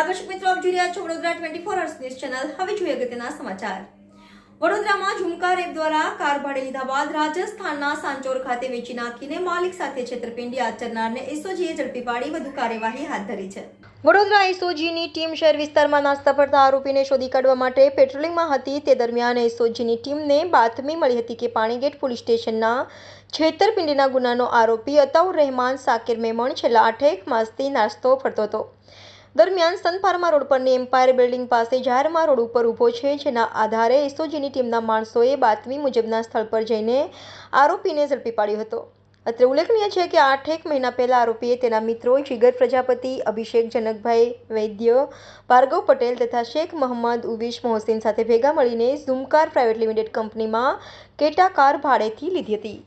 જોઈ રહ્યા છો Vadodara twenty four hours news channel હવે જોઈએ અગત્યના સમાચાર. વડોદરામાં ઝુમકાર એપ દ્વારા કાર ભાડે લીધા બાદ રાજસ્થાનના સાંચોર ખાતે વેચી નાખીને માલિક સાથે છેતરપિંડી આચરનારને એસઓજીએ ઝડપી પાડી વધુ કાર્યવાહી હાથ ધરી છે. વડોદરા એસઓજીની ટીમ શહેર વિસ્તારમાં નાસ્તા પડતા આરોપીને શોધી કાઢવા માટે પેટ્રોલિંગમાં હતી. તે દરમિયાન એસઓજીની ટીમને બાતમી મળી હતી કે પાણીગેટ પોલીસ સ્ટેશનના છેતરપિંડીના ગુનાનો આરોપી અતાઉર રહેમાન સાકિર મેમણ છેલ્લા આઠેક માસથી નાસ્તો ફરતો હતો. દરમિયાન સન ફાર્મા રોડ પરની એમ્પાયર બિલ્ડિંગ પાસે જાહેરમાં રોડ ઉપર ઊભો છે, જેના આધારે એસઓજીની ટીમના માણસોએ બાતમી મુજબના સ્થળ પર જઈને આરોપીને ઝડપી પાડ્યો હતો. અત્રે ઉલ્લેખનીય છે કે આઠેક મહિના પહેલા આરોપીએ તેના મિત્રો, જીગર પ્રજાપતિ, અભિષેક જનકભાઈ, વૈદ્ય, ભાર્ગવ પટેલ તથા શેખ મોહમ્મદ ઉવીશ મોહસિન સાથે ભેગા મળીને ઝુમકાર પ્રાઇવેટ લિમિટેડ કંપનીમાં કેટા કાર ભાડેથી લીધી હતી.